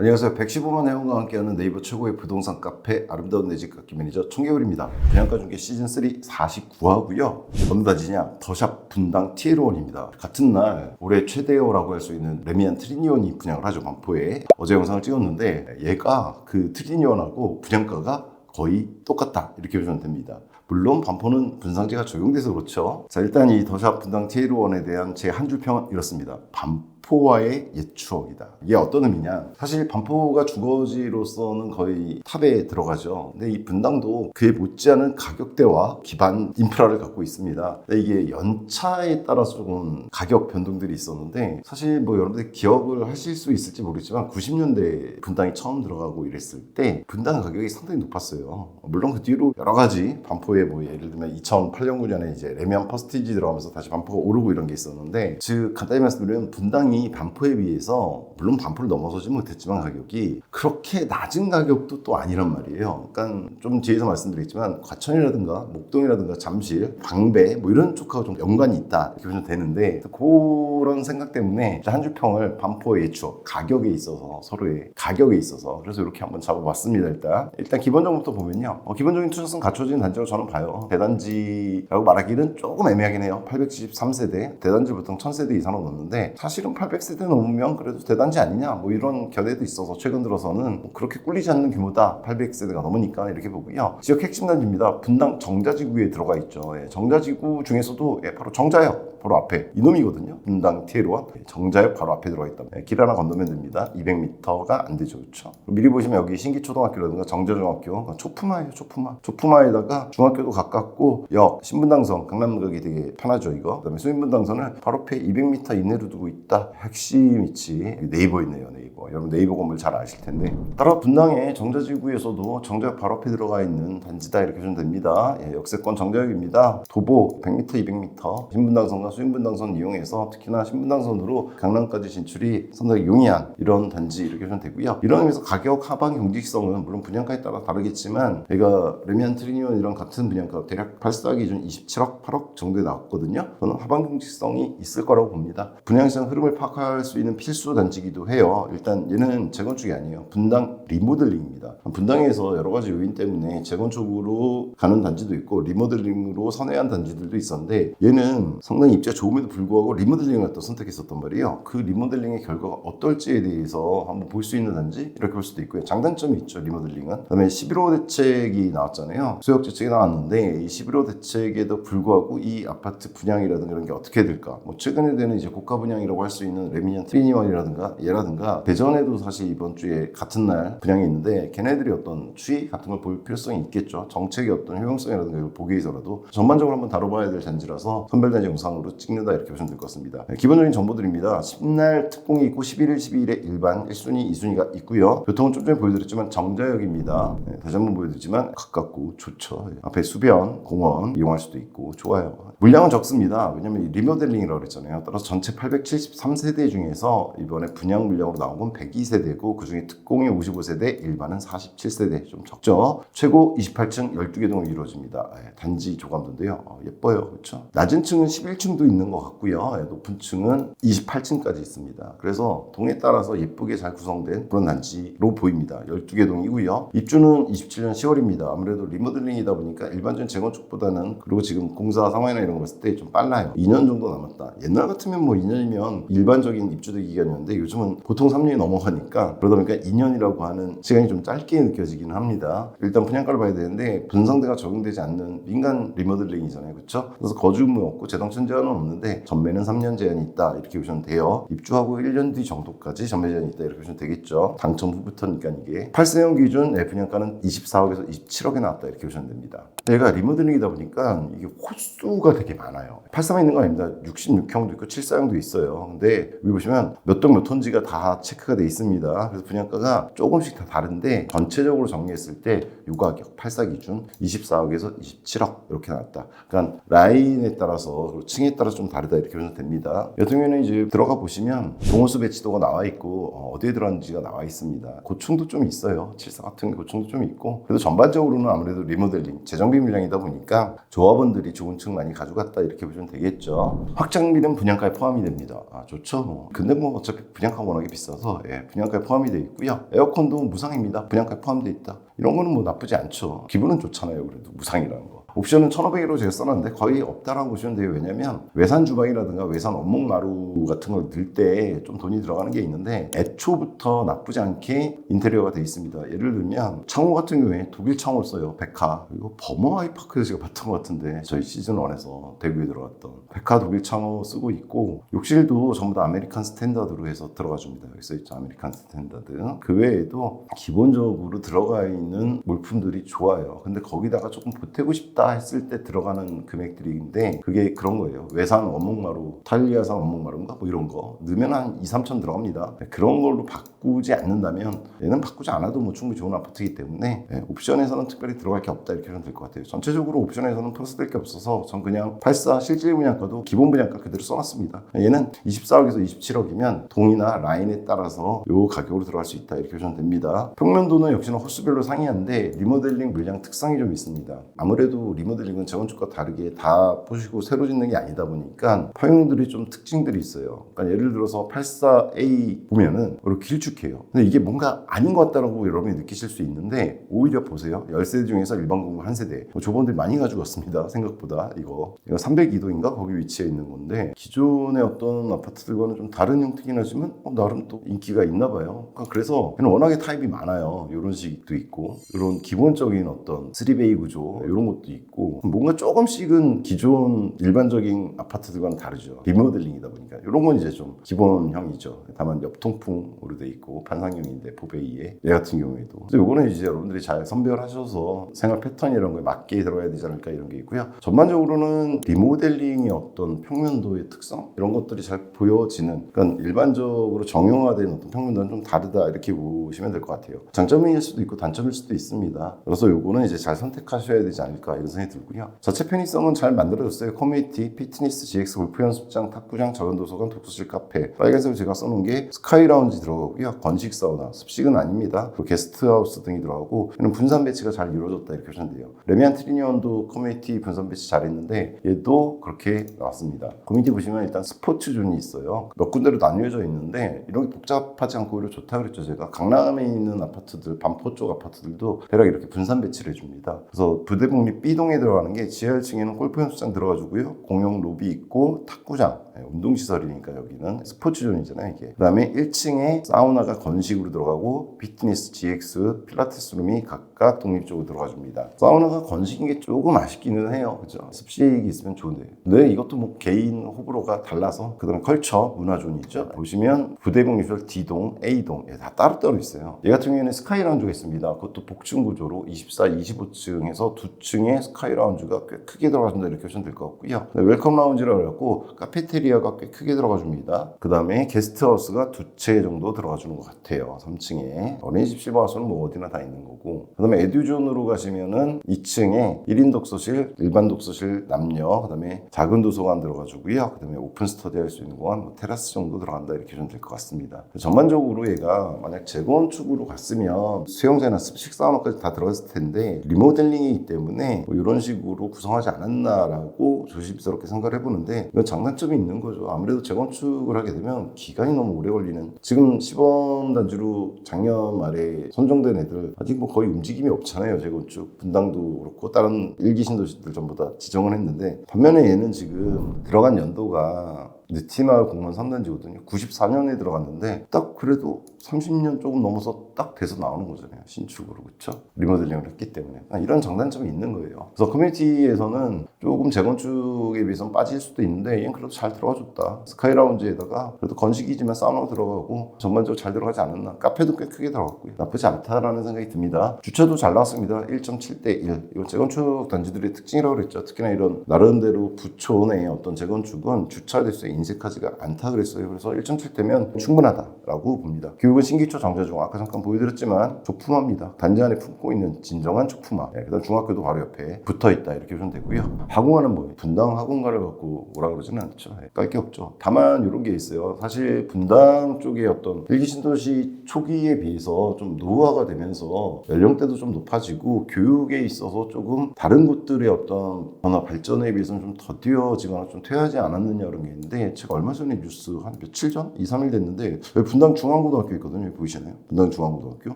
안녕하세요. 115만 회원과 함께하는 네이버 최고의 부동산 카페 아름다운 내 집 갖기 매니저 청개울입니다. 분양가 중개 시즌 3 49화고요. 어느 단지냐? 더샵 분당 TL1입니다. 같은 날 올해 최대어라고 할 수 있는 레미안 트리니온이 분양을 하죠. 반포에. 어제 영상을 찍었는데 얘가 그 트리니온하고 분양가가 거의 똑같다 이렇게 보시면 됩니다. 물론 반포는 분상제가 적용돼서 그렇죠. 자 일단 이 더샵 분당 TL1에 대한 제 한 줄 평은 이렇습니다. 반포 와의 옛 추억이다. 이게 어떤 의미냐? 사실 반포가 주거지로서는 거의 탑에 들어가죠. 근데 이 분당도 그에 못지않은 가격대와 기반 인프라를 갖고 있습니다. 근데 이게 연차에 따라서 조금 가격 변동들이 있었는데 사실 뭐 여러분들 기억을 하실 수 있을지 모르지만 90년대 분당이 처음 들어가고 이랬을 때 분당 가격이 상당히 높았어요. 물론 그 뒤로 여러 가지 반포에 뭐 예를 들면 2008년 9년에 이제 레미안 퍼스티지 들어가면서 다시 반포가 오르고 이런 게 있었는데 즉 간단히 말씀드리면 분당이 반포에 비해서 물론 반포를 넘어서지 못했지만 가격이 그렇게 낮은 가격도 또 아니란 말이에요. 그러니까 좀 뒤에서 말씀드리겠지만 과천이라든가 목동이라든가 잠실, 방배 뭐 이런 쪽하고 좀 연관이 있다 이렇게 보시면 되는데 그런 생각 때문에 한줄 평을 반포의 예추 가격에 있어서 서로의 가격에 있어서 그래서 이렇게 한번 잡아봤습니다 일단. 일단 기본적부터 보면요. 어, 기본적인 투자성 갖춰진 단지라고 저는 봐요. 대단지라고 말하기는 조금 애매하긴 해요. 873세대 대단지 보통 1000세대 이상은 넘는데 사실은 800세대 넘으면 그래도 대단지 아니냐 뭐 이런 견해도 있어서 최근 들어서는 뭐 그렇게 꿀리지 않는 규모다 800세대가 넘으니까 이렇게 보고요 지역 핵심 단지입니다 분당 정자지구에 들어가 있죠 예, 정자지구 중에서도 예, 바로 정자역 바로 앞에 이놈이거든요. 분당 티에로와 정자역 바로 앞에 들어가 있다. 네, 길 하나 건너면 됩니다. 200m가 안 되죠, 그렇죠? 미리 보시면 여기 신기초등학교라든가 정자중학교 초품화예요, 초품화. 초품화에다가 중학교도 가깝고 역 신분당선 강남역이 되게 편하죠, 이거. 그다음에 수인분당선을 바로 앞에 200m 이내로 두고 있다. 핵심 위치 네이버 있네요, 네이버. 여러분 네이버 건물 잘 아실 텐데. 따라 분당의 정자지구에서도 정자역 바로 앞에 들어가 있는 단지다 이렇게 보시면 됩니다. 예, 역세권 정자역입니다. 도보 100m, 200m 신분당선과 수인분당선 이용해서 특히나 신분당선으로 강남까지 진출이 상당히 용이한 이런 단지 이렇게 보시면 되고요. 이런 의미에서 가격 하방 경직성은 물론 분양가에 따라 다르겠지만 제가 레미안 트리니온 이런 같은 분양가 대략 8사 기준 27억, 8억 정도에 나왔거든요. 저는 하방 경직성이 있을 거라고 봅니다. 분양시장 흐름을 파악할 수 있는 필수 단지기도 해요. 일단 얘는 재건축이 아니에요. 분당 리모델링입니다. 분당에서 여러 가지 요인 때문에 재건축으로 가는 단지도 있고 리모델링으로 선회한 단지들도 있었는데 얘는 상당히 입지가 좋음에도 불구하고 리모델링을 또 선택했었단 말이에요. 그 리모델링의 결과가 어떨지에 대해서 한번 볼 수 있는 단지 이렇게 볼 수도 있고요. 장단점이 있죠 리모델링은. 그다음에 11호 대책이 나왔잖아요. 수역 대책이 나왔는데 이 11호 대책에도 불구하고 이 아파트 분양이라든가 이런 게 어떻게 될까? 뭐 최근에 되는 이제 고가 분양이라고 할 수 있는 레미니언 트리니원이라든가 얘라든가 대전에도 사실 이번 주에 같은 날 분양이 있는데 걔네들이 어떤 추이 같은 걸 볼 필요성이 있겠죠. 정책의 어떤 효용성이라든가 이걸 보기 위해서라도 전반적으로 한번 다뤄봐야 될 단지라서 선별단지 영상으로 찍는다 이렇게 보시면 될 것 같습니다. 네, 기본적인 정보들입니다. 10날 특공이 있고 11일, 12일에 일반 1순위, 2순위가 있고요. 교통은 좀 전에 보여드렸지만 정자역입니다. 네, 다시 한번 보여드리지만 가깝고 좋죠. 네, 앞에 수변, 공원 이용할 수도 있고 좋아요. 물량은 적습니다. 왜냐면 이 리모델링이라고 그랬잖아요. 따라서 전체 873세대 중에서 이번에 분양 물량으로 나온 건 102세대고 그중에 특공이 55세대, 일반은 47세대 좀 적죠. 최고 28층 12개 동으로 이루어집니다. 예, 단지 조감도인데요. 어, 예뻐요. 그렇죠? 낮은 층은 11층도 있는 것 같고요. 예, 높은 층은 28층까지 있습니다. 그래서 동에 따라서 예쁘게 잘 구성된 그런 단지로 보입니다. 12개 동이고요. 입주는 27년 10월입니다. 아무래도 리모델링이다 보니까 일반적인 재건축보다는 그리고 지금 공사 상황이나 이런 거 봤을 때 좀 빨라요. 2년 정도 남았다. 옛날 같으면 뭐 2년이면 일반적인 입주대 기간이었는데 요즘은 보통 3년이 넘어가니까 그러다 보니까 2년이라고 하는 시간이 좀 짧게 느껴지기는 합니다. 일단 분양가를 봐야 되는데 분상대가 적용되지 않는 민간 리모델링이잖아요. 그렇죠? 그래서 거주 의무 없고 재당천 제한은 없는데 전매는 3년 제한이 있다. 이렇게 보시면 돼요. 입주하고 1년 뒤 정도까지 전매 제한이 있다. 이렇게 보시면 되겠죠. 당첨 후부터니까 이게 8세형 기준 내 분양가는 24억에서 27억에 나왔다. 이렇게 보시면 됩니다. 얘가 리모델링이다 보니까 이게 호수가 되게 많아요. 83에 있는 거 아닙니다. 66형도 있고 74형도 있어요. 근데 여기 보시면 몇 동 몇 톤지가 다 체크가 돼 있습니다. 그래서 분양가가 조금씩 다 다른데 전체적으로 정리했을 때 요 가격 84 기준 24억에서 27억 이렇게 나왔다. 그러니까 라인에 따라서 층에 따라서 좀 다르다 이렇게 보면 됩니다. 여튼 경우에는 이제 들어가 보시면 동호수 배치도가 나와 있고 어, 어디에 들어갔는지가 나와 있습니다. 고층도 좀 있어요. 74 같은 고층도 좀 있고 그래도 전반적으로는 아무래도 리모델링 재정비 물량이다 보니까 조합원들이 좋은 층 많이 가져 갔다 이렇게 보시면 되겠죠. 확장비는 분양가에 포함이 됩니다. 아, 좋죠. 뭐. 근데 뭐 어차피 분양가 워낙에 비싸서 예, 분양가에 포함이 되어 있고요. 에어컨도 무상입니다. 분양가에 포함되어 있다. 이런 거는 뭐 나쁘지 않죠. 기분은 좋잖아요. 그래도 무상이라는 거. 옵션은 1,500으로 제가 써놨는데 거의 없다라고 보시면 돼요. 왜냐면 외산 주방이라든가 외산 원목 마루 같은 걸 넣을 때 좀 돈이 들어가는 게 있는데 애초부터 나쁘지 않게 인테리어가 되어 있습니다. 예를 들면 창호 같은 경우에 독일 창호를 써요. 백화. 이거 버머 아이파크에서 제가 봤던 것 같은데 저희 시즌 1에서 대구에 들어갔던 백화 독일 창호 쓰고 있고 욕실도 전부 다 아메리칸 스탠다드로 해서 들어가 줍니다. 여기 써 있죠. 아메리칸 스탠다드. 그 외에도 기본적으로 들어가 있는 물품들이 좋아요. 근데 거기다가 조금 보태고 싶다 했을 때 들어가는 금액들인데 그게 그런 거예요. 외산 원목마루, 타일리아산 원목마루인가 뭐 이런 거 넣으면 한 2, 3천 들어갑니다. 그런 걸로 바꾸지 않는다면 얘는 바꾸지 않아도 뭐 충분히 좋은 아파트이기 때문에 네, 옵션에서는 특별히 들어갈 게 없다 이렇게 하면 될 것 같아요. 전체적으로 옵션에서는 플러스될 게 없어서 전 그냥 84 실질 분양가도 기본 분양가 그대로 써놨습니다. 얘는 24억에서 27억이면 동이나 라인에 따라서 요 가격으로 들어갈 수 있다 이렇게 보시면 됩니다. 평면도는 역시나 호수별로 상이한데 리모델링 물량 특성이 좀 있습니다. 아무래도 리모델링은 재건축과 다르게 다 보시고 새로 짓는 게 아니다 보니까 평형들이 좀 특징들이 있어요. 그러니까 예를 들어서 84A 보면은 이렇게 길쭉해요. 근데 이게 뭔가 아닌 것 같다라고 여러분이 느끼실 수 있는데 오히려 보세요. 10세대 중에서 일반 공급 한 세대. 뭐 조번들 많이 가지고 왔습니다. 생각보다 이거. 이거 302도인가 거기 위치해 있는 건데 기존의 어떤 아파트들과는 좀 다른 형태긴 하지만 어, 나름 또 인기가 있나 봐요. 그러니까 그래서 얘는 워낙에 타입이 많아요. 이런 식도 있고 이런 기본적인 어떤 3베이 구조 이런 것도 있고 뭔가 조금씩은 기존 일반적인 아파트들과는 다르죠. 리모델링이다 보니까 이런 건 이제 좀 기본형이죠. 다만 옆통풍으로 돼 있고 판상형인데 포베이에 얘 같은 경우에도 그래서 요거는 이제 여러분들이 잘 선별하셔서 생활 패턴 이런 거에 맞게 들어가야 되지 않을까 이런 게 있고요. 전반적으로는 리모델링의 어떤 평면도의 특성 이런 것들이 잘 보여지는 그러니까 일반적으로 정형화된 어떤 평면도는 좀 다르다 이렇게 보시면 될 것 같아요. 장점일 수도 있고 단점일 수도 있습니다. 그래서 요거는 이제 잘 선택하셔야 되지 않을까 이런 생각이 들고요. 자체 편의성은 잘 만들어졌어요. 커뮤니티, 피트니스, GX 골프 연습장, 탁구장, 작은 도서관, 독서실, 카페. 빨간색으로 제가 써놓은 게 스카이 라운지 들어가고요. 건식 사우나, 습식은 아닙니다. 그리고 게스트하우스 등이 들어가고 얘는 분산 배치가 잘 이루어졌다 이렇게 돼요. 레미안 트리니언도 커뮤니티 분산 배치 잘했는데 얘도 그렇게 나왔습니다. 커뮤니티 보시면 일단 스포츠 존이 있어요. 몇 군데로 나뉘어져 있는데 이런 게 복잡하지 않고 오히려 좋다 그랬죠 제가. 강남에 있는 아파트들, 반포 쪽 아파트들도 대략 이렇게 분산 배치를 해줍니다. 그래서 부대복리 B 동에 들어가는 게 지하 1층에는 골프 연습장 들어가지고요. 공용 로비 있고 탁구장, 네, 운동시설이니까 여기는 스포츠존이잖아요 이게. 그 다음에 1층에 사우나가 건식으로 들어가고 피트니스, GX, 필라테스 룸이 각각 독립적으로 들어가줍니다. 사우나가 건식인 게 조금 아쉽기는 해요. 그죠? 습식이 있으면 좋은데. 근데 이것도 뭐 개인 호불호가 달라서 그 다음에 컬처, 문화존이 있죠. 보시면 부대복리시설 D동, A동 예, 다 따로따로 있어요. 얘 같은 경우에는 스카이 라운지가 있습니다. 그것도 복층 구조로 24, 25층에서 두 층에 스카이 라운지가 꽤 크게 들어가준다 이렇게 보시면 될 것 같고요. 네, 웰컴 라운지라고 그래갖고 카페테리아가 꽤 크게 들어가 줍니다. 그 다음에 게스트하우스가 두 채 정도 들어가 주는 것 같아요. 3층에. 어린이집 실버하우스는 뭐 어디나 다 있는 거고. 그 다음에 에듀존으로 가시면은 2층에 1인 독서실, 일반 독서실 남녀, 그 다음에 작은 도서관 들어가 주고요. 그 다음에 오픈 스터디 할 수 있는 공간, 뭐 테라스 정도 들어간다 이렇게 보시면 될 것 같습니다. 전반적으로 얘가 만약 재건축으로 갔으면 수영장이나 습식 사우나까지 다 들어갔을 텐데 리모델링이기 때문에 뭐 이런 식으로 구성하지 않았나라고 조심스럽게 생각을 해보는데 이건 장단점이 있는 거죠. 아무래도 재건축을 하게 되면 기간이 너무 오래 걸리는 지금 시범 단지로 작년 말에 선정된 애들 아직 뭐 거의 움직임이 없잖아요. 재건축 분당도 그렇고 다른 일기 신도시들 전부 다 지정을 했는데 반면에 얘는 지금 들어간 연도가 느티마을 공무원 3단지거든요. 94년에 들어갔는데 딱 그래도 30년 조금 넘어서 딱 돼서 나오는 거잖아요. 신축으로 그렇죠? 리모델링을 했기 때문에 아, 이런 장단점이 있는 거예요. 그래서 커뮤니티에서는 조금 재건축에 비해서는 빠질 수도 있는데 얘는 그래도 잘 들어가줬다. 스카이 라운지에다가 그래도 건식이지만 사우나 들어가고 전반적으로 잘 들어가지 않았나. 카페도 꽤 크게 들어갔고요. 나쁘지 않다라는 생각이 듭니다. 주차도 잘 나왔습니다. 1.7대 1. 이건 재건축 단지들의 특징이라고 그랬죠. 특히나 이런 나름대로 부촌의 어떤 재건축은 주차 대수에 인색하지가 않다 그랬어요. 그래서 1.7대면 충분하다라고 봅니다. 교육은 신기초 정자중 아까 잠깐 보여드렸지만 조품화입니다. 단지 안에 품고 있는 진정한 조품화. 네, 그다음 중학교도 바로 옆에 붙어 있다 이렇게 보시면 되고요. 학원가는 뭐예요? 분당 학원가를 갖고 오라 그러지는 않죠. 네, 깔게 없죠. 다만 이런 게 있어요. 사실 분당 쪽의 어떤 일기 신도시 초기에 비해서 좀 노후화가 되면서 연령대도 좀 높아지고 교육에 있어서 조금 다른 곳들의 어떤 변화 발전에 비해서는 좀 더디어지거나 좀 퇴하지 않았느냐 그런 게 있는데 제가 얼마 전에 뉴스 한 며칠 전? 2, 3일 됐는데 분당 중앙고등학교 있거든요. 보이시나요? 분당 중앙고등학교.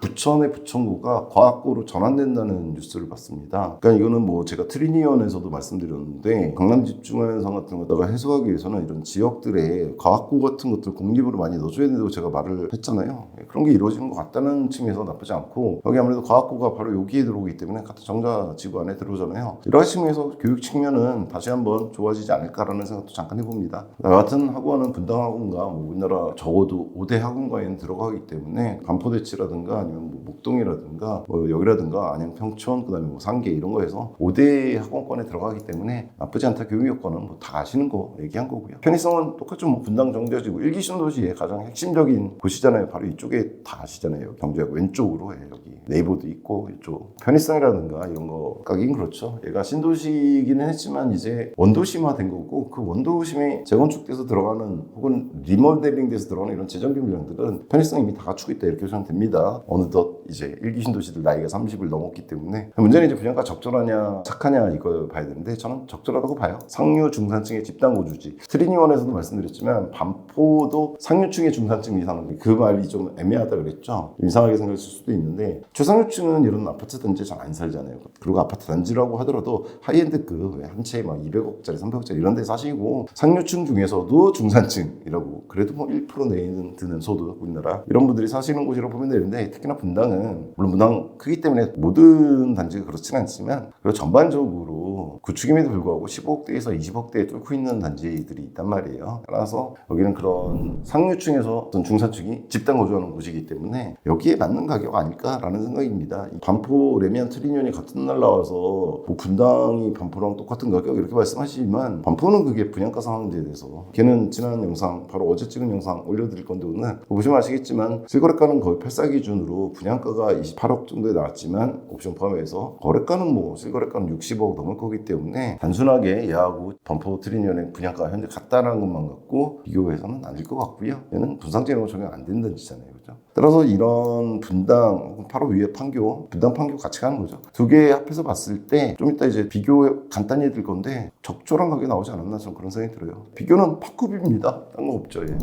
부천의 부천구가 과학고로 전환된다는 뉴스를 봤습니다. 그러니까 이거는 뭐 제가 트리니언에서도 말씀드렸는데 강남 집중화 현상 같은 것다가 해소하기 위해서는 이런 지역들에 과학고 같은 것들 공립으로 많이 넣어줘야 된다고 제가 말을 했잖아요. 예, 그런 게 이루어지는 것 같다는 측면에서 나쁘지 않고 여기 아무래도 과학고가 바로 여기에 들어오기 때문에 같은 정자 지구 안에 들어오잖아요. 이러한 측면에서 교육 측면은 다시 한번 좋아지지 않을까라는 생각도 잠깐 해봅니다. 여하튼 학원은 분당학원과 뭐 우리나라 적어도 5대 학원과에는 들어가기 때문에 반포대치라든가 아니면 뭐 목동이라든가 뭐 여기라든가 아니면 평촌 그다음에 뭐 상계 이런 거에서 5대 학원권에 들어가기 때문에 나쁘지 않다 교육 여건은 뭐 다 아시는 거 얘기한 거고요. 편의성은 똑같죠. 뭐 분당 정자지구 일기 신도시의 가장 핵심적인 곳이잖아요. 바로 이쪽에 다 아시잖아요. 경주역 왼쪽으로 해 여기 네이버도 있고 이쪽 편의성이라든가 이런 거 가긴 그렇죠. 얘가 신도시기는 했지만 이제 원도심화 된 거고 그 원도심에 재건축돼서 들어가는 혹은 리모델링돼서 들어가는 이런 재정비 물량들은 편의성 이미 다 갖추고 있다 이렇게 보시면 됩니다. 어느덧 이제 일기 신도시들 나이가 30을 넘었기 때문에 문제는 이제 분양가 적절하냐 착하냐 이걸 봐야 되는데 저는 적절하다고 봐요. 상류 중산층의 집단 거주지 트리니원에서도 말씀드렸지만 반포도 상류층의 중산층 이상은 그 말이 좀 애매하다 그랬죠. 이상하게 생각했을 수도 있는데 최상류층은 이런 아파트 단지에 잘 안 살잖아요. 그리고 아파트 단지라고 하더라도 하이엔드급 한 채에 막 200억짜리 300억짜리 이런 데 사시고 상류층 중에서도 중산층이라고 그래도 뭐 1% 내에는 드는 소득 우리나라 이런 분들이 사시는 곳이라고 보면 되는데 특히나 분당은 물론 분당 크기 때문에 모든 단지가 그렇지는 않지만 그리고 전반적으로 구축임에도 불구하고 15억대에서 20억대에 뚫고 있는 단지들이 있단 말이에요. 따라서 여기는 그런 상류층에서 어떤 중산층이 집단 거주하는 곳이기 때문에 여기에 맞는 가격 아닐까라는 생각입니다. 이 반포 레미안 트리니언이 같은 날 나와서 뭐 분당이 반포랑 똑같은 가격 이렇게 말씀하시지만 반포는 그게 분양가 상황에 대해서 걔는 지난 영상 바로 어제 찍은 영상 올려드릴 건데 오늘 보시면 아시겠지만 실거래가는 거의 8사 기준으로 분양가가 28억 정도에 나왔지만 옵션 포함해서 거래가는 뭐 실거래가는 60억 넘을 거기 때문에 단순하게 얘하고 반포 트리니언의 분양가가 현재 같다는 것만 갖고 비교해서는 아닐 것 같고요 얘는 분상제로 적용 안 된다는 짓잖아요 그죠? 따라서 이런 분당 바로 위에 판교 분당 판교 같이 가는 거죠. 두 개 합해서 봤을 때 좀 이따 이제 비교 간단히 해드릴 건데 적절한 가격이 나오지 않았나 저는 그런 생각이 들어요. 비교는 파크뷰입니다. 딴 거 없죠 예.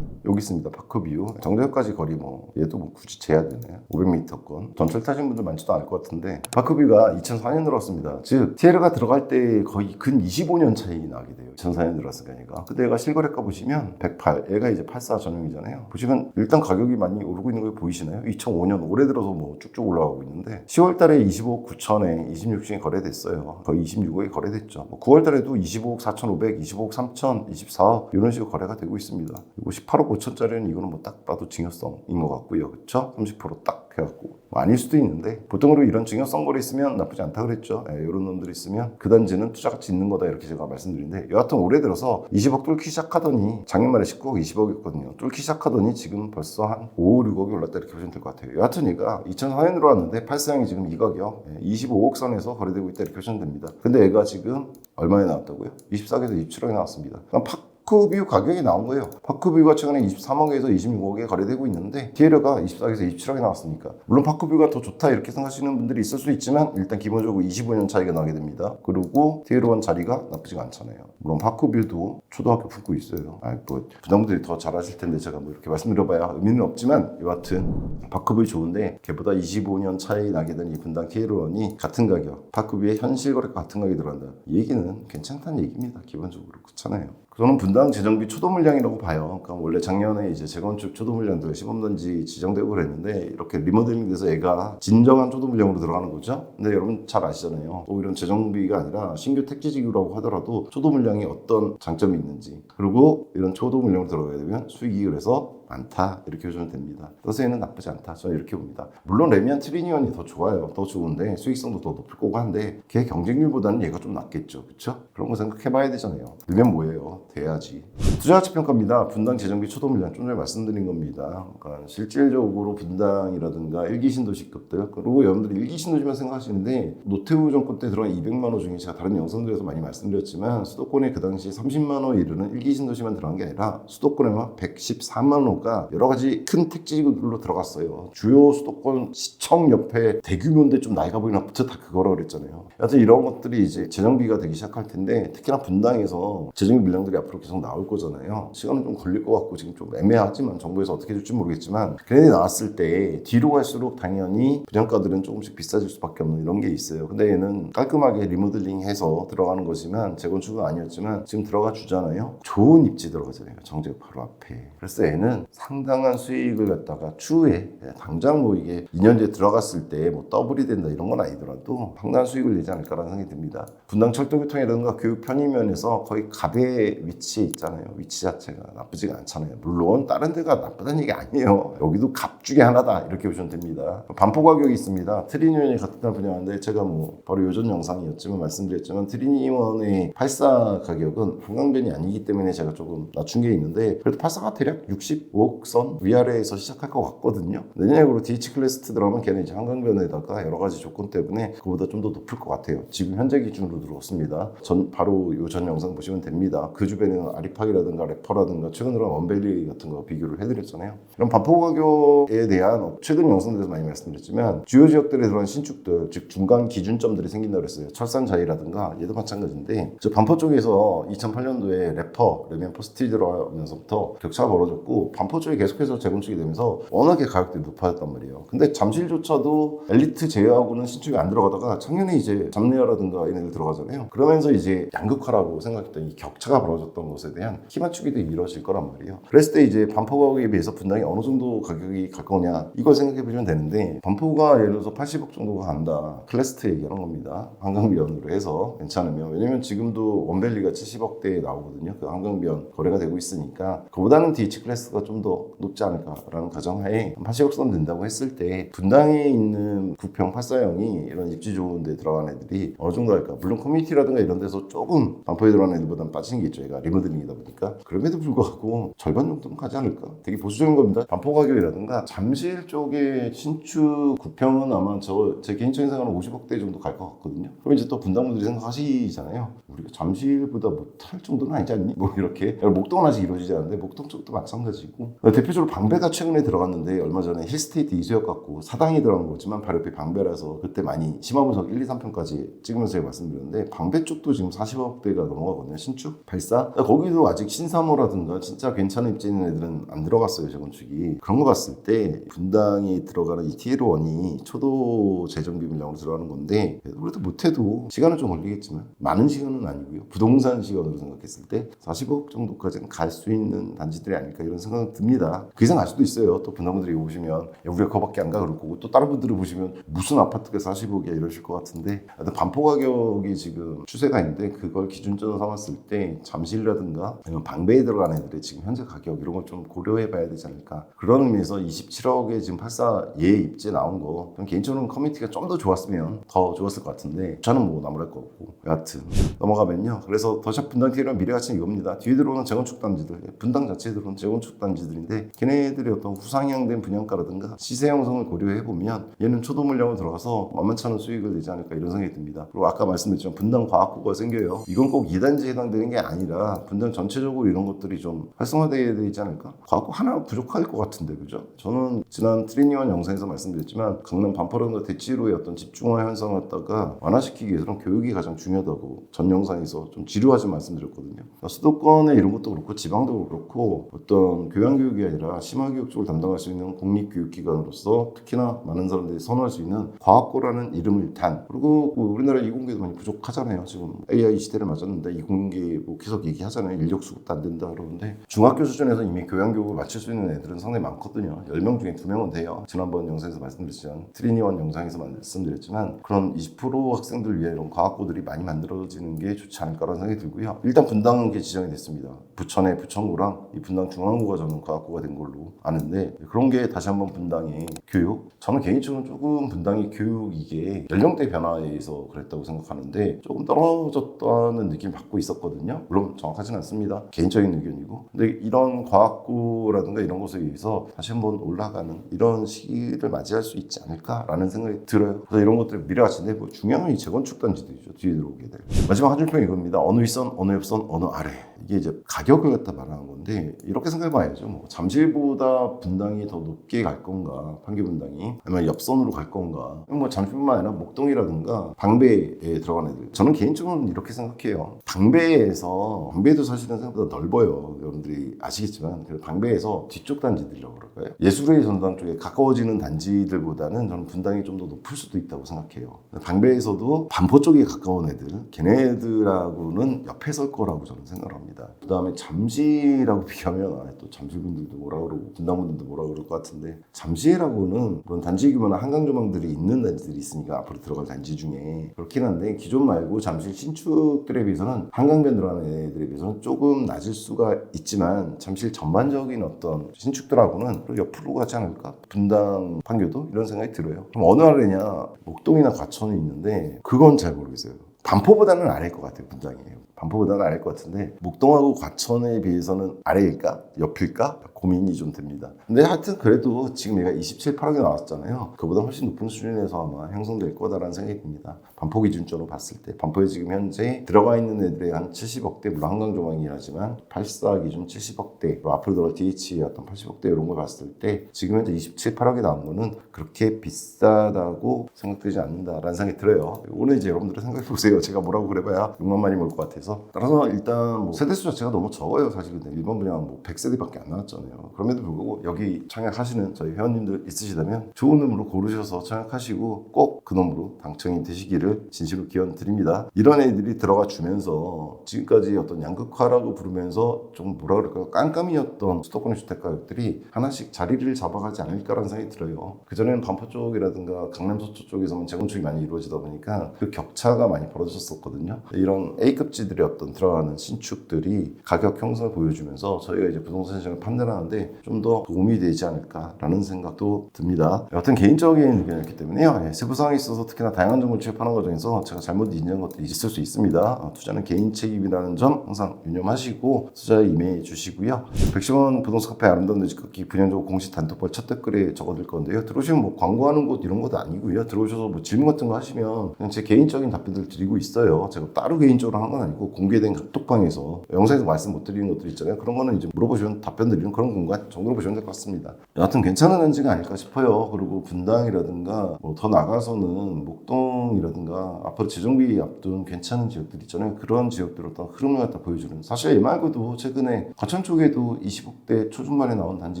여기 있습니다 파크뷰. 정자역까지 거리 뭐 얘도 뭐 굳이 재야 되나요 500m권. 전철 타신 분들 많지도 않을 것 같은데 파크뷰가 2004년 들어왔습니다. 즉 TL가 들어갈 때 거의 근 25년 차이 나게 돼요 2004년 들어왔으니까 얘가 실거래가 보시면 108 얘가 이제 84 전용이잖아요. 보시면 일단 가격이 많이 오르고 있는 거 보이시나요? 2005년 올해 들어서 뭐 쭉쭉 올라가고 있는데 10월 달에 25억 9천에 26층이 거래됐어요. 거의 26억에 거래됐죠. 뭐 9월 달에도 25억 4,500 25억 3천 24억 이런 식으로 거래가 되고 있습니다. 그리고 18억 5천짜리는 이거는 뭐 딱 봐도 증여성인 것 같고요. 그쵸? 30%딱 해갖고 뭐 아닐 수도 있는데 보통으로 이런 증여성 거래 있으면 나쁘지 않다 그랬죠. 예, 이런 놈들이 있으면 그 단지는 투자 가치 있는 거다 이렇게 제가 말씀드리는데 여하튼 올해 들어서 20억 뚫기 시작하더니 작년 말에 19억 20억이었거든요. 뚫기 시작하더니 지금 벌써 한 5, 6억이 올랐다 이렇게 보시면 될 것 같아요. 여하튼 얘가 2004년으로 왔는데 8사형이 지금 이 가격 예, 25억 선에서 거래되고 있다 이렇게 보시면 됩니다. 근데 얘가 지금 얼마에 나왔다고요? 24억에서 27억에 나왔습니다. 팍 파크뷰 가격이 나온 거예요. 파크뷰가 최근에 23억에서 26억에 거래되고 있는데 디에르가 24억에서 27억에 나왔으니까 물론 파크뷰가 더 좋다 이렇게 생각하시는 분들이 있을 수 있지만 일단 기본적으로 25년 차이가 나게 됩니다. 그리고 디에르1 자리가 나쁘지가 않잖아요. 물론 파크뷰도 초등학교 붙고 있어요. 아, 뭐 부담들이 더 잘하실 텐데 제가 뭐 이렇게 말씀드려봐야 의미는 없지만 여하튼 파크뷰 좋은데 걔보다 25년 차이 나게 된 이 분당 디에르1이 같은 가격 파크뷰의 현실 거래가 같은 가격이 들어간다. 이 얘기는 괜찮다는 얘기입니다. 기본적으로 그렇잖아요. 저는 분당 재정비 초도 물량이라고 봐요. 그러니까 원래 작년에 이제 재건축 초도 물량들 시범단지 지정되고 그랬는데 이렇게 리모델링 돼서 얘가 진정한 초도 물량으로 들어가는 거죠. 근데 여러분 잘 아시잖아요. 또 이런 재정비가 아니라 신규 택지지구라고 하더라도 초도 물량이 어떤 장점이 있는지 그리고 이런 초도 물량으로 들어가야 되면 수익이 그래서 많다 이렇게 보시면 됩니다. 얘는 나쁘지 않다. 저는 이렇게 봅니다. 물론 레미안 트리니언이 더 좋아요. 더 좋은데 수익성도 더 높을 거고 한데 걔 경쟁률보다는 얘가 좀 낫겠죠. 그렇죠? 그런 거 생각해봐야 되잖아요. 넣으면 뭐예요? 돼야지. 투자 가치 평가입니다. 분당 재정비 초도 물량 좀 전에 말씀드린 겁니다. 그러니까 실질적으로 분당이라든가 일기 신도시급들 그리고 여러분들이 일기 신도시만 생각하시는데 노태우 정권 때 들어간 200만 호 중에 제가 다른 영상들에서 많이 말씀드렸지만 수도권에 그 당시 30만 호 이르는 일기 신도시만 들어간 게 아니라 수도권에만 114만 호 분양가가 여러 가지 큰 택지들로 들어갔어요. 주요 수도권 시청 옆에 대규모인데 좀 나이가 보이는 아파트 다 그거라 그랬잖아요. 여하튼 이런 것들이 이제 재정비가 되기 시작할 텐데 특히나 분당에서 재정비 물량들이 앞으로 계속 나올 거잖아요. 시간은 좀 걸릴 것 같고 지금 좀 애매하지만 정부에서 어떻게 해줄지 모르겠지만 걔네들이 나왔을 때 뒤로 갈수록 당연히 분양가들은 조금씩 비싸질 수밖에 없는 이런 게 있어요. 근데 얘는 깔끔하게 리모델링해서 들어가는 거지만 재건축은 아니었지만 지금 들어가 주잖아요. 좋은 입지 들어가잖아요. 정제가 바로 앞에. 그래서 얘는 상당한 수익을 갖다가 추후에 당장 뭐 이게 2년 뒤에 들어갔을 때 뭐 더블이 된다 이런 건 아니더라도 상당한 수익을 내지 않을 까라는 생각이 듭니다. 분당 철도교통이라든가 교육 편의면에서 거의 갑의 위치에 있잖아요. 위치 자체가 나쁘지가 않잖아요. 물론 다른 데가 나쁘다는 얘기 아니에요. 여기도 갑 중에 하나다 이렇게 보시면 됩니다. 반포 가격이 있습니다. 트리니언이 같은 날 분양하는데 제가 뭐 바로 요전 영상이었지만 말씀드렸지만 트리니언의 84 가격은 한강변이 아니기 때문에 제가 조금 낮춘 게 있는데 그래도 84가 대략 65 억선 위아래에서 시작할 것 같거든요. 내년으로 DH 클래스 들어가면 걔는 이제 한강변에다가 여러 가지 조건 때문에 그보다 좀 더 높을 것 같아요. 지금 현재 기준으로 들어왔습니다. 전 바로 요 전 영상 보시면 됩니다. 그 주변에는 아리팍이라든가 래퍼라든가 최근 들어 원벨리 같은 거 비교를 해드렸잖아요. 이런 반포 가격에 대한 최근 영상들에서 많이 말씀드렸지만 주요 지역들에 들어간 신축들 즉 중간 기준점들이 생긴다고 그랬어요. 철산 자이라든가 얘도 마찬가지인데 저 반포 쪽에서 2008년도에 래퍼 레미안 포스티 들어가면서부터 격차가 벌어졌고 반포 쪽이 계속해서 재건축이 되면서 워낙에 가격들이 높아졌단 말이에요. 근데 잠실조차도 엘리트 제외하고는 신축이 안 들어가다가 작년에 이제 잠내야라든가 얘네들 들어가잖아요. 그러면서 이제 양극화라고 생각했던 이 격차가 벌어졌던 것에 대한 키 맞추기도 이루어질 거란 말이에요. 그랬을 때 이제 반포 가격에 비해서 분당이 어느 정도 가격이 갈 거냐 이걸 생각해 보시면 되는데 반포가 예를 들어서 80억 정도가 간다. 클래스트 얘기하는 겁니다. 한강비연으로 해서 괜찮으면 왜냐면 지금도 원밸리가 70억대에 나오거든요. 그 한강비연 거래가 되고 있으니까 그보다는 DH 클래스가 좀더 높지 않을까라는 가정하에 80억 선 된다고 했을 때 분당에 있는 구평 84형이 이런 입지 좋은 데 들어간 애들이 어느 정도 할까? 물론 커뮤니티라든가 이런 데서 조금 반포에 들어간 애들보다는 빠지는 게 있죠. 얘가 리모델링이다 보니까. 그럼에도 불구하고 절반 정도는 가지 않을까? 되게 보수적인 겁니다. 반포 가격이라든가 잠실 쪽에 신축 구평은 아마 저 제 개인적인 생각은 50억대 정도 갈 것 같거든요. 그럼 이제 또 분당분들이 생각하시잖아요. 우리가 잠실보다 못할 정도는 아니지 않니? 뭐 이렇게 목동은 아직 이루어지지 않는데 목동 쪽도 마찬가지고 대표적으로 방배가 최근에 들어갔는데 얼마 전에 힐스테이트 이수역 갖고 사당이 들어간 거지만 바로 옆에 방배라서 그때 많이 심화분석 1, 2, 3편까지 찍으면서 제가 말씀드렸는데 방배 쪽도 지금 40억대가 넘어가거든요 신축? 발사? 거기도 아직 신사모라든가 진짜 괜찮은 입지 있는 애들은 안 들어갔어요 재건축이. 그런 거 봤을 때 분당에 들어가는 이 TL1이 초도 재정비 물량으로 들어가는 건데 그래도 못해도 시간은 좀 걸리겠지만 많은 시간은 아니고요. 부동산 시간으로 생각했을 때 40억 정도까지는 갈 수 있는 단지들이 아닐까 이런 생각 이 듭니다. 그 이상 갈 수도 있어요. 또 분당분들이 보시면 야, 우리가 그거밖에 안 가? 그럴 거고 또 다른 분들을 보시면 무슨 아파트가 40억이야 이러실 것 같은데 반포 가격이 지금 추세가 있는데 그걸 기준점으로 삼았을 때 잠실이라든가 아니면 방배에 들어간 애들의 지금 현재 가격 이런 걸 좀 고려해 봐야 되지 않을까. 그런 의미에서 27억에 지금 84 예 입지에 나온 거 저는 개인적으로는 커뮤니티가 좀 더 좋았으면 더 좋았을 것 같은데 저는 뭐 나무랄 거 없고. 여하튼 넘어가면요. 그래서 더샵 분당 TL은 미래가치는 이겁니다. 뒤에 들어오는 재건축 단지들 분당 자체에 들어오는 재건축 단지 들인데 걔네들의 어떤 후상향된 분양가라든가 시세 형성을 고려해 보면 얘는 초도 물량으로 들어가서 만만치 않은 수익을 내지 않을까 이런 생각이 듭니다. 그리고 아까 말씀드렸지만 분당 과학구가 생겨요. 이건 꼭 2단지에 해당되는 게 아니라 분당 전체적으로 이런 것들이 좀 활성화되어야 되지 않을까? 과학구 하나 부족할 것 같은데 그죠? 저는 지난 트리니원 영상에서 말씀드렸지만 강남 반포라든가 대치로의 어떤 집중화 현상을 갖다가 완화시키기 위해서는 교육이 가장 중요하다고 전 영상에서 좀 지루하지 말씀드렸거든요. 수도권의 이런 것도 그렇고 지방도 그렇고 어떤 교양 교육이 아니라 심화교육 쪽을 담당할 수 있는 공립교육기관으로서 특히나 많은 사람들이 선호할 수 있는 과학고라는 이름을 단 그리고 그 우리나라 이공계도 많이 부족하잖아요. 지금 AI 시대를 맞았는데 이공계 뭐 계속 얘기하잖아요. 인력 수급도 안 된다 그러는데 중학교 수준에서 이미 교양교육을 마칠 수 있는 애들은 상당히 많거든요. 10명 중에 2명은 돼요. 지난번 영상에서 말씀드렸지만 트리니원 영상에서 말씀드렸지만 그런 20% 학생들 위해 이런 과학고들이 많이 만들어지는 게 좋지 않을까라는 생각이 들고요. 일단 분당은 게 지정이 됐습니다. 부천의 부천고랑 이 분당 중앙고가 저는 과학고가 된 걸로 아는데 그런 게 다시 한번 분당의 교육? 저는 개인적으로 조금 분당의 교육 이게 연령대 변화에 의해서 그랬다고 생각하는데 조금 떨어졌다는 느낌 받고 있었거든요. 물론 정확하진 않습니다. 개인적인 의견이고. 근데 이런 과학고라든가 이런 것에 의해서 다시 한번 올라가는 이런 시기를 맞이할 수 있지 않을까라는 생각이 들어요. 그래서 이런 것들이 미래가치인데 뭐 중요한 건이 재건축 단지들이죠. 뒤에 들어오게 될. 마지막 한 줄평 이겁니다. 어느 윗선 어느 옆선 어느 아래 이게 이제 가격을 갖다 말하는 건데 이렇게 생각해봐야죠. 뭐 잠실보다 분당이 더 높게 갈 건가 판교 분당이 아니면 옆선으로 갈 건가 뭐 잠실뿐만 아니라 목동이라든가 방배에 들어간 애들 저는 개인적으로는 이렇게 생각해요. 방배에서 방배도 사실은 생각보다 넓어요. 여러분들이 아시겠지만 방배에서 뒤쪽 단지들이라고 그럴까요? 예술의 전당 쪽에 가까워지는 단지들보다는 저는 분당이 좀 더 높을 수도 있다고 생각해요. 방배에서도 반포 쪽에 가까운 애들, 걔네들하고는 옆에 설 거라고 저는 생각을 합니다. 그 다음에 잠시라고 비하면 아, 또 잠실분들도 뭐라 그러고 분당분들도 뭐라 그럴 것 같은데 잠시라고는 그런 단지 규모나 한강 조망들이 있는 단지들이 있으니까 앞으로 들어갈 단지 중에 그렇긴 한데 기존 말고 잠실 신축들에 비해서는 한강변 들어가는 애들에 비해서는 조금 낮을 수가 있지만 잠실 전반적인 어떤 신축들하고는 또 옆으로 가지 않을까? 분당 판교도 이런 생각이 들어요. 그럼 어느 아래냐? 목동이나 과천이 있는데 그건 잘 모르겠어요. 반포보다는 아래일 것 같아요, 분당이에요. 반포보다는 아래일 것 같은데 목동하고 과천에 비해서는 아래일까? 옆일까? 고민이 좀 됩니다. 근데 하여튼 그래도 지금 얘가 27, 8억이 나왔잖아요. 그보다 훨씬 높은 수준에서 아마 형성될 거다라는 생각이 듭니다. 반포 기준적으로 봤을 때 반포에 지금 현재 들어가 있는 애들의 한 70억대 물론 한강 조망이라지만 84 기준 70억대 그리고 앞으로 들어갈 DH의 어떤 80억대 이런 걸 봤을 때 지금 현재 27, 8억이 나온 거는 그렇게 비싸다고 생각되지 않는다라는 생각이 들어요. 오늘 이제 여러분들 생각해 보세요. 제가 뭐라고 그래봐야 6만 만이 몰것 같아서 따라서 일단 뭐 세대수 자체가 너무 적어요. 사실 근데 일반 분야는 뭐 100세대밖에 안 나왔잖아요. 그럼에도 불구하고 여기 청약하시는 저희 회원님들 있으시다면 좋은 놈으로 고르셔서 청약하시고 꼭 그 놈으로 당첨이 되시기를 진심으로 기원 드립니다. 이런 애들이 들어가 주면서 지금까지 어떤 양극화라고 부르면서 좀 뭐라 그럴까요? 깜깜이었던 수도권 주택 가격들이 하나씩 자리를 잡아가지 않을까라는 생각이 들어요. 그전에는 반포 쪽이라든가 강남 서초 쪽에서만 재건축이 많이 이루어지다 보니까 그 격차가 많이 벌어졌었거든요. 이런 A급지들 의 어떤 들어가는 신축들이 가격 형성을 보여주면서 저희가 이제 부동산 시장을 판단하는데 좀 더 도움이 되지 않을까라는 생각도 듭니다. 여튼 개인적인 의견이었기 때문에요. 예, 세부 사항이 있어서 특히나 다양한 정보를 취급하는 과정에서 제가 잘못 인정한 것들이 있을 수 있습니다. 어, 투자는 개인 책임이라는 점 항상 유념하시고 투자에 임해 주시고요. 110원 부동산 카페 아름다운 내집 걷기 분양적 공식 단톡방 첫 댓글에 적어둘 건데요. 들어오시면 뭐 광고하는 곳 이런 것도 아니고요. 들어오셔서 뭐 질문 같은 거 하시면 그냥 제 개인적인 답변들 드리고 있어요. 제가 따로 개인적으로 하는 건 아니고 공개된 카톡방에서 영상에서 말씀 못 드리는 것들 있잖아요. 그런 거는 이제 물어보시면 답변 드리는 그런 공간 정도로 보시면 될 것 같습니다. 여하튼 괜찮은 단지가 아닐까 싶어요. 그리고 분당이라든가 뭐 더 나가서는 목동이라든가 앞으로 재정비 앞둔 괜찮은 지역들 있잖아요. 그런 지역들 어떤 흐름을 갖다 보여주는 사실 이 말고도 최근에 과천 쪽에도 20억대 초중반에 나온 단지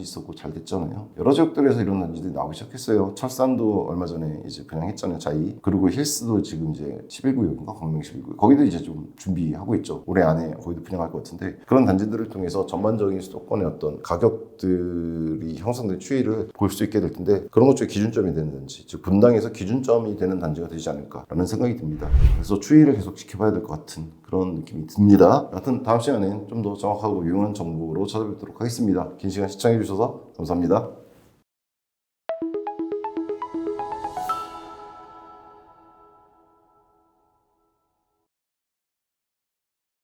있었고 잘 됐잖아요. 여러 지역들에서 이런 단지들이 나오기 시작했어요. 철산도 얼마 전에 이제 분양했잖아요. 자이 그리고 힐스도 지금 이제 11구역인가 광명 11구역 거기도 이제 좀 준비 하고 있죠. 올해 안에 거기도 분양할 것 같은데 그런 단지들을 통해서 전반적인 수도권의 어떤 가격들이 형성된 추이를 볼 수 있게 될 텐데 그런 것 중에 기준점이 되는 단지 즉 분당에서 기준점이 되는 단지가 되지 않을까라는 생각이 듭니다. 그래서 추이를 계속 지켜봐야 될 것 같은 그런 느낌이 듭니다. 여하튼 다음 시간엔 좀 더 정확하고 유용한 정보로 찾아뵙도록 하겠습니다. 긴 시간 시청해 주셔서 감사합니다.